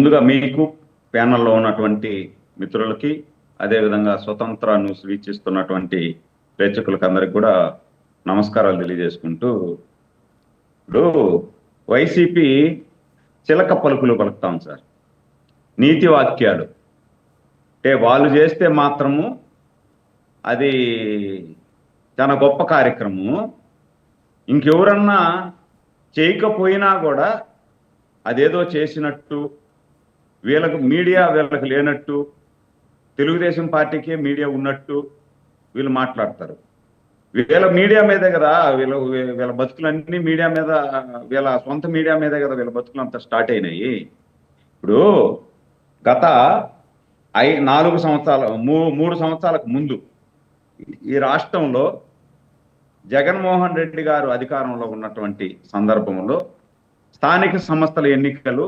ముందుగా మీకు ప్యానల్లో ఉన్నటువంటి మిత్రులకి అదేవిధంగా స్వతంత్ర న్యూస్ వీక్షిస్తున్నటువంటి ప్రేక్షకులకు అందరికి కూడా నమస్కారాలు తెలియజేసుకుంటూ ఇప్పుడు వైసీపీ చిలక పలుకులు పలుకుతాం సార్. నీతి వాక్యాలు. అంటే వాళ్ళు చేస్తే మాత్రము అది చాలా గొప్ప కార్యక్రమం ఇంకెవరన్నా చేయకపోయినా కూడా అదేదో చేసినట్టు వీళ్ళకు మీడియా వీళ్ళకి లేనట్టు తెలుగుదేశం పార్టీకే మీడియా ఉన్నట్టు వీళ్ళు మాట్లాడతారు. వీళ్ళ మీడియా మీదే కదా వీళ్ళ వీళ్ళ బతుకులన్నీ మీడియా మీద వీళ్ళ సొంత మీడియా మీదే కదా వీళ్ళ బతుకులు అంతా స్టార్ట్ అయినాయి. ఇప్పుడు గత ఐ నాలుగు సంవత్సరాల మూ మూడు సంవత్సరాలకు ముందు ఈ రాష్ట్రంలో జగన్మోహన్ రెడ్డి గారు అధికారంలో ఉన్నటువంటి సందర్భంలో స్థానిక సంస్థల ఎన్నికలు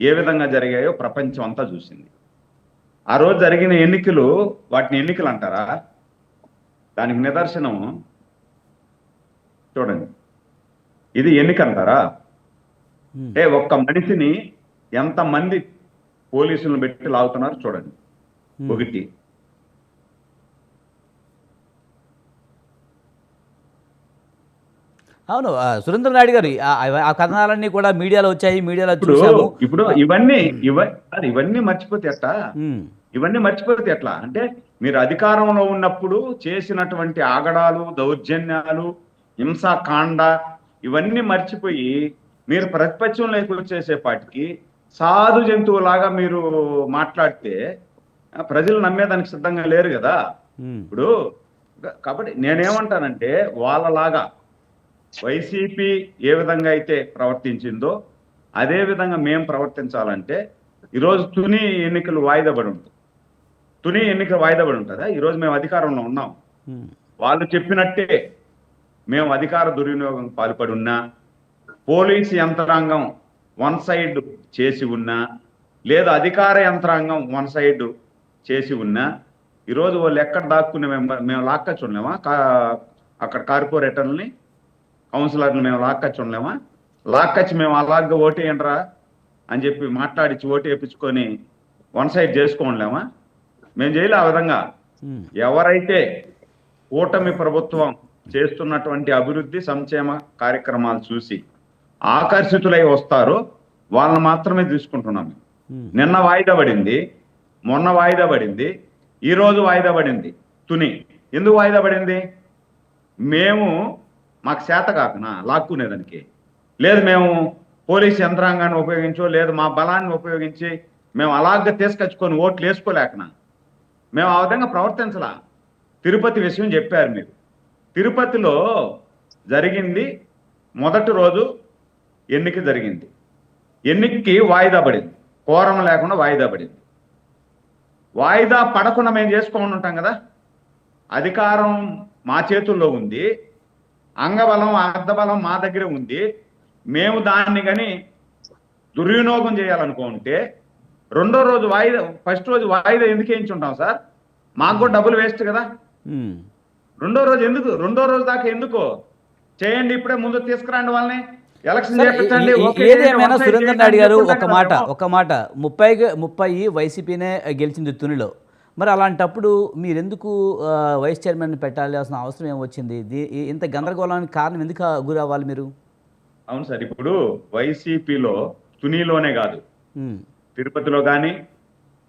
ఏ విధంగా జరిగాయో ప్రపంచం అంతా చూసింది. ఆ రోజు జరిగిన ఎన్నికలు వాటిని ఎన్నికలు అంటారా? దానికి నిదర్శనం చూడండి. ఇది ఎన్నిక అంటారా? అంటే ఒక్క మనిషిని ఎంతమంది పోలీసులను పెట్టి లాగుతున్నారు చూడండి. ఒకటి అవును సురేంద్ర నాయుడు గారు ఆ- కథనాలన్నీ కూడా మీడియాలో వచ్చాయి మీడియాలో ఇప్పుడు చూసాము ఇప్పుడు ఇవన్నీ ఇవన్నీ మర్చిపోతే ఉమ్, ఇవన్నీ మర్చిపోతే ఎట్లా? అంటే మీరు అధికారంలో ఉన్నప్పుడు చేసినటువంటి ఆగడాలు దౌర్జన్యాలు హింసాకాండ ఇవన్నీ మర్చిపోయి మీరు ప్రతిపక్షంలోకి వచ్చేసేపాటికి సాధు జంతువులాగా మీరు మాట్లాడితే ప్రజలు నమ్మేదానికి సిద్ధంగా లేరు కదా? ఇప్పుడు కాబట్టి నేనేమంటానంటే వాళ్ళలాగా వైసీపీ ఏ విధంగా అయితే ప్రవర్తించిందో అదే విధంగా మేము ప్రవర్తించాలంటే ఈరోజు తుని ఎన్నికలు వాయిదా పడి ఉంటుంది తుని ఎన్నికలు వాయిదా పడి ఉంటుందా? ఈరోజు మేము అధికారంలో ఉన్నాం. వాళ్ళు చెప్పినట్టే మేము అధికార దుర్వినియోగం పాల్పడి ఉన్నా పోలీసు యంత్రాంగం వన్ సైడ్ చేసి ఉన్నా లేదా అధికార యంత్రాంగం వన్ సైడ్ చేసి ఉన్నా ఈరోజు వాళ్ళు ఎక్కడ దాక్కునే మేము మేము లాక్కచ్చి ఉండలేమా కా అక్కడ కార్పొరేటర్లని కౌన్సిలర్లు మేము లాక్కచ్చి ఉండలేమా? లాక్కచ్చి మేము అలాగే ఓటేయండిరా అని చెప్పి మాట్లాడించి ఓటు వేయించుకొని వన్ సైడ్ చేసుకోలేమా మేము చేయలే ఆ విధంగా. ఎవరైతే కూటమి ప్రభుత్వం చేస్తున్నటువంటి అభివృద్ధి సంక్షేమ కార్యక్రమాలు చూసి ఆకర్షితులై వస్తారో వాళ్ళని మాత్రమే తీసుకుంటున్నాం నిన్న వాయిదా పడింది మొన్న వాయిదా పడింది ఈ రోజు వాయిదా పడింది. తుని ఎందుకు వాయిదా పడింది? మేము మాకు చేత కాకనా? లాక్కునేదానికి. లేదు మేము పోలీస్ యంత్రాంగాన్ని ఉపయోగించో లేదు మా బలాన్ని ఉపయోగించి మేము అలాగే తీసుకొచ్చుకొని ఓట్లు వేసుకోలేకనా? మేము ఆ విధంగా ప్రవర్తించలా? తిరుపతి విషయం చెప్పారు మీరు. తిరుపతిలో జరిగింది మొదటి రోజు ఎన్నిక జరిగింది. ఎన్నికకి వాయిదా పడింది. కోరం లేకుండా వాయిదా పడింది. వాయిదా పడకుండా మేము చేసుకోమని ఉంటాం కదా? అధికారం మా చేతుల్లో ఉంది. అంగబలం అర్ధబలం మా దగ్గరే ఉంది మేము దాన్ని కానీ దుర్వినియోగం చేయాలనుకుంటే రెండో రోజు వాయిదా ఫస్ట్ రోజు వాయిదా ఎందుకు వేయించుంటాం సార్ మాకు కూడా డబ్బులు వేస్ట్ కదా. రెండో రోజు ఎందుకు రెండో రోజు దాకా ఎందుకు చేయండి ఇప్పుడే ముందు తీసుకురండి వాళ్ళని ఏదేమైనా సురేంద్ర నాయుడు గారు ఒక మాట. ఒక మాట ముప్పై ముప్పై వైసీపీనే గెలిచింది తునిలో మరి అలాంటప్పుడు మీరెందుకు వైస్ చైర్మన్ పెట్టాల్సిన అవసరం ఏం వచ్చింది? దీ- ఈ- ఇంత గందరగోళానికి కారణం ఎందుకు గురి అవ్వాలి మీరు? అవును సార్ ఇప్పుడు వైసీపీలో తునిలోనే కాదు. తిరుపతిలో కానీ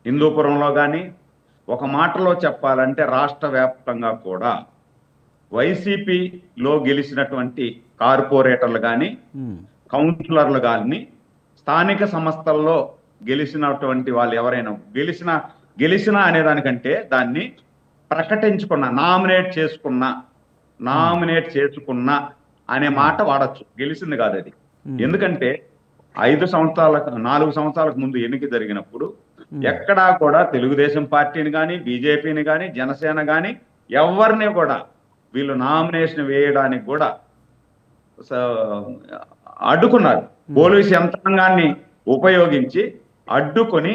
హిందూపురంలో కానీ ఒక మాటలో చెప్పాలంటే రాష్ట్ర వ్యాప్తంగా కూడా వైసీపీలో గెలిచినటువంటి కార్పొరేటర్లు కానీ కౌన్సిలర్లు కానీ స్థానిక సంస్థల్లో గెలిచినటువంటి వాళ్ళు ఎవరైనా గెలిచిన గెలిచిన అనే దానికంటే దాన్ని ప్రకటించుకున్న నామినేట్ చేసుకున్న నామినేట్ చేసుకున్న అనే మాట వాడచ్చు. గెలిచింది కాదు అది. ఉమ్, ఎందుకంటే ఐదు సంవత్సరాలకు నాలుగు సంవత్సరాలకు ముందు ఎన్నిక జరిగినప్పుడు ఉమ్, ఎక్కడా కూడా తెలుగుదేశం పార్టీని కానీ బీజేపీని కానీ జనసేన కానీ ఎవరిని కూడా వీళ్ళు నామినేషన్ వేయడానికి కూడా అడ్డుకున్నారు. పోలీసు యంత్రాంగాన్ని ఉపయోగించి అడ్డుకొని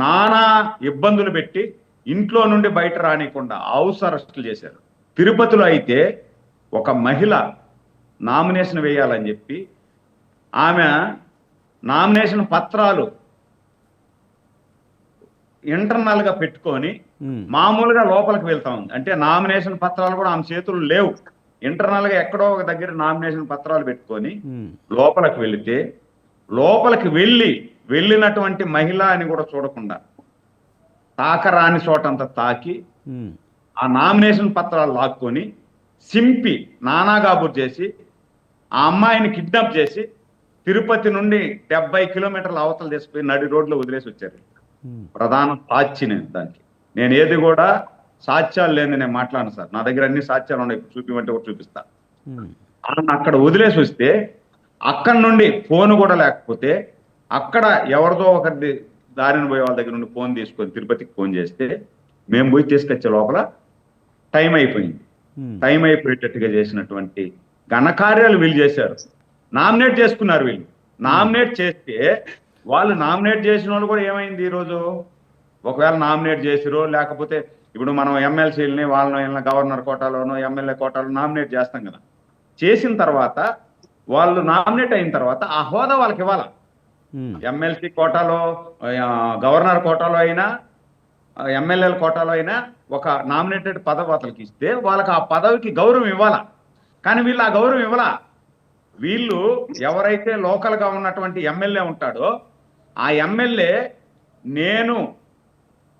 నానా ఇబ్బందులు పెట్టి ఇంట్లో నుండి బయట రానికుండా హౌస్ అరెస్టులు చేశారు. తిరుపతిలో అయితే ఒక మహిళ నామినేషన్ వేయాలని చెప్పి ఆమె నామినేషన్ పత్రాలు ఇంటర్నల్గా పెట్టుకొని మామూలుగా లోపలికి వెళ్తా ఉంది. అంటే నామినేషన్ పత్రాలు కూడా ఆమె చేతులు లేవు. ఇంటర్నల్గా ఎక్కడో ఒక దగ్గర నామినేషన్ పత్రాలు పెట్టుకొని లోపలికి వెళితే లోపలికి వెళ్ళి వెళ్ళినటువంటి మహిళ అని కూడా చూడకుండా తాకరాని చోటంతా తాకి ఆ నామినేషన్ పత్రాలు లాక్కొని సింపి నానాగాబుర్ చేసి ఆ అమ్మాయిని కిడ్నాప్ చేసి తిరుపతి నుండి డెబ్బై కిలోమీటర్ల అవతల తీసుకుపోయి నడి రోడ్లో వదిలేసి వచ్చారు. ప్రధాన సాక్షి నేను దానికి. నేను ఏది కూడా సాక్ష్యాలు లేని నేను మాట్లాడను సార్. నా దగ్గర అన్ని సాక్ష్యాలు ఉన్నాయి. చూపిమంటే కూడా చూపిస్తా. అక్కడ వదిలేసి వస్తే అక్కడి నుండి ఫోన్ కూడా లేకపోతే అక్కడ ఎవరిదో ఒకరి దారిన పోయే వాళ్ళ దగ్గర నుండి ఫోన్ తీసుకొని తిరుపతికి ఫోన్ చేస్తే మేము పోయి తీసుకొచ్చే లోపల టైం అయిపోయింది. టైం అయిపోయేటట్టుగా చేసినటువంటి ఘనకార్యాలు వీళ్ళు చేశారు. నామినేట్ చేసుకున్నారు వీళ్ళు. నామినేట్ చేస్తే వాళ్ళు నామినేట్ చేసిన వాళ్ళు కూడా ఏమైంది ఈరోజు ఒకవేళ నామినేట్ చేసిరో లేకపోతే ఇప్పుడు మనం ఎమ్మెల్సీలని వాళ్ళని వీళ్ళని గవర్నర్ కోటాలోనో ఎమ్మెల్యే కోటాలో నామినేట్ చేస్తాం కదా. చేసిన తర్వాత వాళ్ళు నామినేట్ అయిన తర్వాత ఆ హోదా వాళ్ళకి ఇవ్వాలా? Hmm. ఎమ్మెల్సీ కోటాలో గవర్నర్ కోటాలో అయినా ఎమ్మెల్యేల కోటాలో అయినా ఒక నామినేటెడ్ పదవి అతనికి ఇస్తే వాళ్ళకి ఆ పదవికి గౌరవం ఇవ్వాలా? కానీ వీళ్ళు ఆ గౌరవం ఇవ్వాలా? వీళ్ళు ఎవరైతే లోకల్గా ఉన్నటువంటి ఎమ్మెల్యే ఉంటాడో ఆ ఎమ్మెల్యే నేను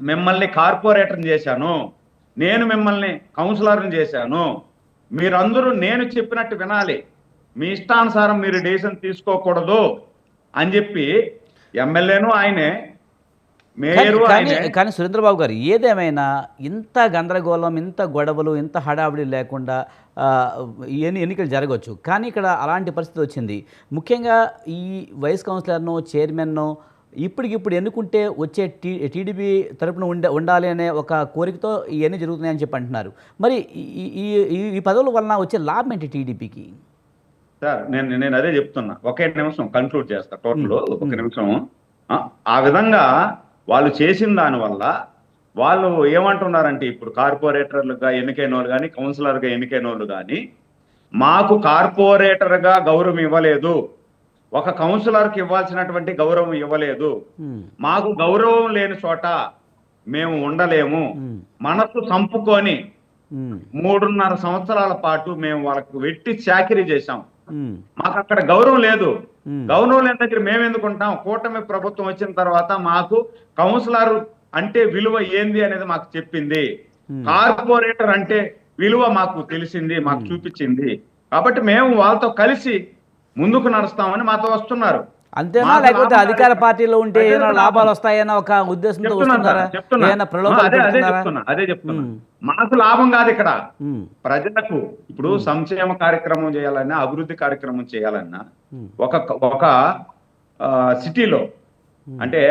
మిమ్మల్ని కార్పొరేటర్ని చేశాను నేను మిమ్మల్ని కౌన్సిలర్ని చేశాను మీరందరూ నేను చెప్పినట్టు వినాలి. మీ ఇష్టానుసారం మీరు డెసిషన్ తీసుకోకూడదు. అని చెప్పి ఎమ్మెల్యేను ఆయనే మేయరు కానీ సురేంద్రబాబు గారు ఏదేమైనా ఇంత గందరగోళం ఇంత గొడవలు ఇంత హడావిడి లేకుండా ఎన్ని ఎన్నికలు జరగవచ్చు కానీ ఇక్కడ అలాంటి పరిస్థితి వచ్చింది. ముఖ్యంగా ఈ వైస్ కౌన్సిలర్ను చైర్మన్ను ఇప్పటికిప్పుడు ఎన్నుకుంటే వచ్చే టీ టీడీపీ తరపున ఉండ ఉండాలి అనే ఒక కోరికతో ఇవన్నీ జరుగుతున్నాయని చెప్పి అంటున్నారు. మరి ఈ- ఈ పదవుల వలన వచ్చే లాభం ఏంటి టీడీపీకి? సార్ నేను నేను అదే చెప్తున్నా. ఒకే నిమిషం కంక్లూడ్ చేస్తా. టోటల్. ఒక నిమిషం. ఆ, విధంగా వాళ్ళు చేసిన దాని వల్ల వాళ్ళు ఏమంటున్నారంటే ఇప్పుడు కార్పొరేటర్లుగా ఎన్నికైన వాళ్ళు కానీ కౌన్సిలర్గా ఎన్నికైన వాళ్ళు కానీ మాకు కార్పొరేటర్గా గౌరవం ఇవ్వలేదు. ఒక కౌన్సిలర్కి ఇవ్వాల్సినటువంటి గౌరవం ఇవ్వలేదు. మాకు గౌరవం లేని చోట మేము ఉండలేము. ఉమ్, మనసు చంపుకొని మూడున్నర సంవత్సరాల పాటు మేము వాళ్ళకు వెట్టి చాకిరీ చేశాం. మాకు అక్కడ గౌరవం లేదు. గౌరవం లేని దగ్గర మేము ఎందుకుంటాం కూటమి ప్రభుత్వం వచ్చిన తర్వాత మాకు కౌన్సిలర్ అంటే విలువ ఏంది అనేది మాకు చెప్పింది. కార్పొరేటర్ అంటే విలువ మాకు తెలిసింది మాకు చూపించింది. కాబట్టి మేము వాళ్ళతో కలిసి ముందుకు నడుస్తామని మాతో వస్తున్నారు. అంతేనా? లేకపోతే అధికార. పార్టీలో ఉంటే ఏమైనా లాభం. లాభాలు వస్తాయన్న ఒక ఉద్దేశంతో వస్తున్నారా. ఏమైనా ప్రలోభాలు అదే? చెప్తున్నా అదే చెప్తున్నా. ఉమ్, మాకు లాభం కాదు ఇక్కడ. ప్రజలకు ఇప్పుడు సంక్షేమ కార్యక్రమం చేయాలన్నా అభివృద్ధి కార్యక్రమం చేయాలన్నా ఒక ఒక సిటీలో అంటే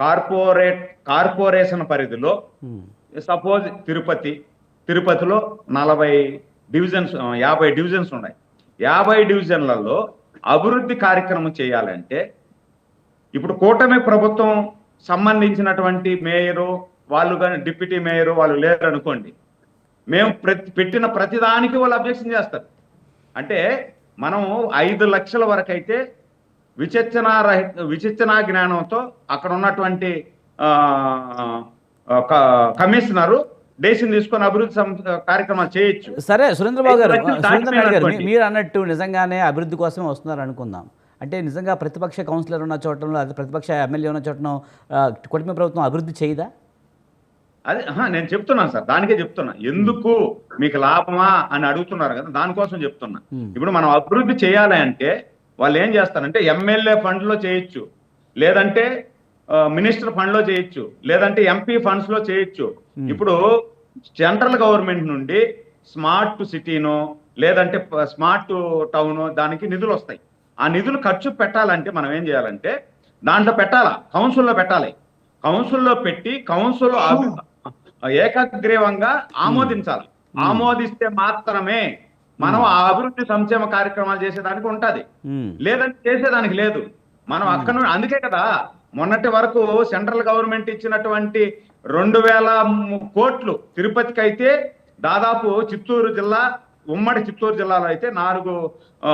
కార్పొరేట్ కార్పొరేషన్ పరిధిలో సపోజ్ తిరుపతి తిరుపతిలో నలభై డివిజన్స్ యాభై డివిజన్స్ ఉన్నాయి. యాభై డివిజన్లలో అభివృద్ధి కార్యక్రమం చేయాలంటే ఇప్పుడు కూటమి ప్రభుత్వం సంబంధించినటువంటి మేయరు వాళ్ళు కానీ డిప్యూటీ మేయరు వాళ్ళు లేరు అనుకోండి మేము ప్రతి పెట్టిన ప్రతిదానికి వాళ్ళు అబ్జెక్షన్ చేస్తారు. అంటే మనం ఐదు లక్షల వరకు అయితే విచక్షణ రహిత విచక్షణ జ్ఞానంతో అక్కడ ఉన్నటువంటి కమిషనరు డేసిన్ తీసుకొని అభివృద్ధి కార్యక్రమాలు చేయొచ్చు. సరే సురేంద్రబాబు గారు గారు మీరు అన్నట్టు నిజంగానే అభివృద్ధి కోసమే వస్తున్నారు అనుకుందాం. అంటే నిజంగా ప్రతిపక్ష కౌన్సిలర్ ఉన్న చోటలో అది ప్రతిపక్ష ఎమ్మెల్యే ఉన్న చోటను కుటుంబ ప్రభుత్వం అభివృద్ధి చేయదా? అదే నేను చెప్తున్నాను సార్ దానికే చెప్తున్నా. ఎందుకు మీకు లాభమా అని అడుగుతున్నారు కదా దానికోసం చెప్తున్నా. ఇప్పుడు మనం అభివృద్ధి చేయాలి అంటే వాళ్ళు ఏం చేస్తారంటే ఎమ్మెల్యే ఫండ్లో చేయొచ్చు. లేదంటే మినిస్టర్ ఫండ్లో చేయొచ్చు. లేదంటే ఎంపీ ఫండ్స్లో చేయొచ్చు. ఇప్పుడు సెంట్రల్ గవర్నమెంట్ నుండి స్మార్ట్ సిటీనో లేదంటే స్మార్ట్ టౌన్ దానికి నిధులు వస్తాయి. ఆ నిధులు ఖర్చు పెట్టాలంటే మనం ఏం చేయాలంటే దాంట్లో పెట్టాలా? కౌన్సిల్లో పెట్టాలి. కౌన్సిల్లో పెట్టి కౌన్సిల్ ఏకగ్రీవంగా ఆమోదించాలి. ఆమోదిస్తే మాత్రమే మనం ఆ అభివృద్ధి సంక్షేమ కార్యక్రమాలు చేసేదానికి ఉంటది. లేదంటే చేసేదానికి లేదు. మనం అక్కడ నుండి అందుకే కదా మొన్నటి వరకు సెంట్రల్ గవర్నమెంట్ ఇచ్చినటువంటి రెండు వేల కోట్లు తిరుపతికి అయితే దాదాపు చిత్తూరు జిల్లా ఉమ్మడి చిత్తూరు జిల్లాలో అయితే నాలుగు ఆ,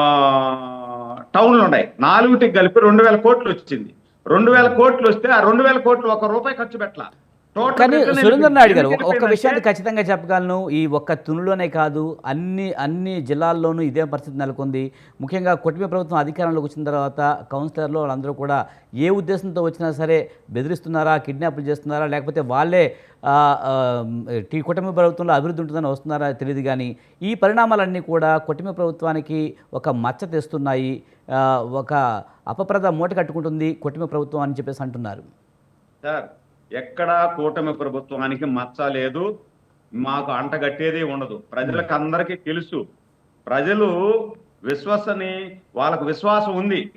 టౌన్లు ఉన్నాయి. నాలుగుటికి కలిపి రెండు వేల కోట్లు వచ్చింది. రెండు వేల కోట్లు వస్తే ఆ రెండు వేల కోట్లు ఒక రూపాయి ఖర్చు పెట్టాల. కానీ సురేంద్ర నాయుడు గారు ఒక- ఎందుకు ఒక వెళ్ళిపోయిందంటే- విషయాన్ని ఖచ్చితంగా చెప్పగలను. ఈ ఒక్క తునిలోనే కాదు అన్ని అన్ని జిల్లాల్లోనూ ఇదే పరిస్థితి నెలకొంది. ముఖ్యంగా కుటుంబ ప్రభుత్వం అధికారంలోకి వచ్చిన తర్వాత కౌన్సిలర్లు వాళ్ళందరూ కూడా ఏ ఉద్దేశంతో వచ్చినా సరే బెదిరిస్తున్నారా కిడ్నాప్లు చేస్తున్నారా లేకపోతే వాళ్ళే ఈ కుటుంబ ప్రభుత్వంలో అభివృద్ధి ఉంటుందని వస్తున్నారా తెలియదు కానీ ఈ పరిణామాలన్నీ కూడా కుటుంబ ప్రభుత్వానికి ఒక మచ్చ తెస్తున్నాయి. ఒక అపప్రద మూట కట్టుకుంటుంది కుటుంబ ప్రభుత్వం అని చెప్పేసి అంటున్నారు. సార్ ఎక్కడా కూటమి ప్రభుత్వానికి మచ్చ లేదు మాకు అంటగట్టేది ఉండదు. ప్రజలకు అందరికీ తెలుసు. ప్రజలు విశ్వసని వాళ్ళకు విశ్వాసం ఉంది.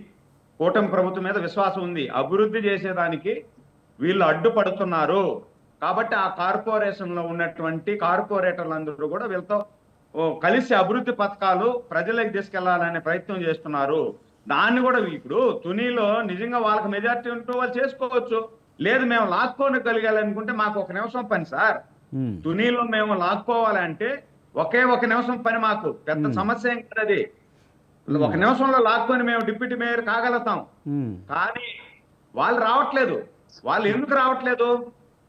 కూటమి ప్రభుత్వం మీద విశ్వాసం ఉంది. అభివృద్ధి చేసేదానికి వీళ్ళు అడ్డుపడుతున్నారు. కాబట్టి ఆ కార్పొరేషన్లో ఉన్నటువంటి కార్పొరేటర్లందరూ కూడా వీళ్ళతో కలిసి అభివృద్ధి పథకాలు ప్రజలకు తీసుకెళ్ళాలనే ప్రయత్నం చేస్తున్నారు. దాన్ని కూడా ఇప్పుడు తునిలో నిజంగా వాళ్ళకి మెజార్టీ ఉంటూ వాళ్ళు చేసుకోవచ్చు. లేదు మేము లాక్కోని కలిగాలనుకుంటే మాకు ఒక నిమిషం పని సార్. తునిలో మేము లాక్కోవాలంటే ఒకే ఒక నిమిషం పని మాకు. పెద్ద. సమస్య ఏం కాదు అది. ఒక నిమిషంలో లాక్కొని మేము డిప్యూటీ మేయర్ కాగలుగుతాం. కానీ వాళ్ళు రావట్లేదు. వాళ్ళు ఎందుకు రావట్లేదు?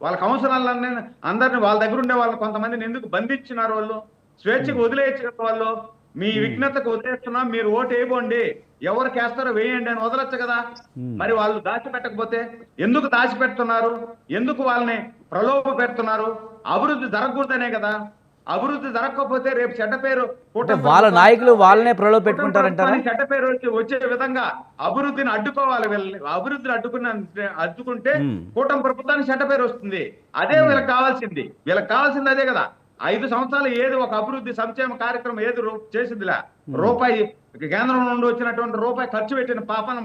వాళ్ళ కౌన్సిలర్లన్నీ అందరిని వాళ్ళ దగ్గర ఉండే వాళ్ళు కొంతమందిని ఎందుకు బంధించినారు వాళ్ళు? స్వేచ్ఛకు వదిలేయచ్చు వాళ్ళు? మీ విఘ్నతకు వదిలేస్తున్నాం మీరు ఓటు వేయబోండి. ఎవరికి వేస్తారో వేయండి అని వదలొచ్చు కదా. మరి వాళ్ళు దాచిపెట్టకపోతే ఎందుకు దాచిపెడుతున్నారు? ఎందుకు వాళ్ళని ప్రలోభ పెడుతున్నారు? అభివృద్ధి జరగకూడదనే కదా. అభివృద్ధి జరగకపోతే రేపు చెడ్డ పేరు వాళ్ళ నాయకులు వాళ్ళనే ప్రలోభ పెట్టుకుంటారంటారా? చెడ్డ పేరు వచ్చి వచ్చే విధంగా అభివృద్ధిని అడ్డుకోవాలి వీళ్ళని. అభివృద్ధిని అడ్డుకున్న అడ్డుకుంటే. కూటమి ప్రభుత్వానికి చెడ్డ పేరు వస్తుంది. అదే వీళ్ళకి కావాల్సింది. వీళ్ళకి కావాల్సింది అదే కదా. ఐదు సంవత్సరాలు ఏది ఒక అభివృద్ధి సంక్షేమ కార్యక్రమం ఏది చేసిందిలే? రూపాయి కేంద్రం నుండి వచ్చినటువంటి రూపాయి ఖర్చు పెట్టిన పాపన.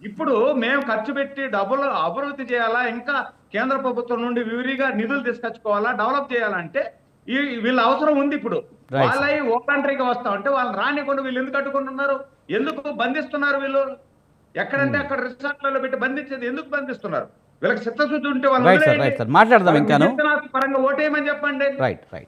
ఇప్పుడు మేము ఖర్చు పెట్టి డబ్బులు అభివృద్ధి చేయాలా? ఇంకా కేంద్ర ప్రభుత్వం నుండి విరిగా నిధులు తీసుకొచ్చుకోవాలా? డెవలప్ చేయాలంటే ఈ వీళ్ళ అవసరం ఉంది ఇప్పుడు. Right. వాళ్ళై ఓ కంట్రీకి వస్తా ఉంటే వాళ్ళని రానికుండా వీళ్ళు ఎందుకు అడ్డుకుంటున్నారు? ఎందుకు బంధిస్తున్నారు వీళ్ళు? ఎక్కడంటే అక్కడ రిసార్ట్లలో పెట్టి బంధించేది ఎందుకు బంధిస్తున్నారు? వీళ్ళకి చిత్తశుద్ధి ఉంటే వాళ్ళు పరంగా ఓటేయమని చెప్పండి. Right right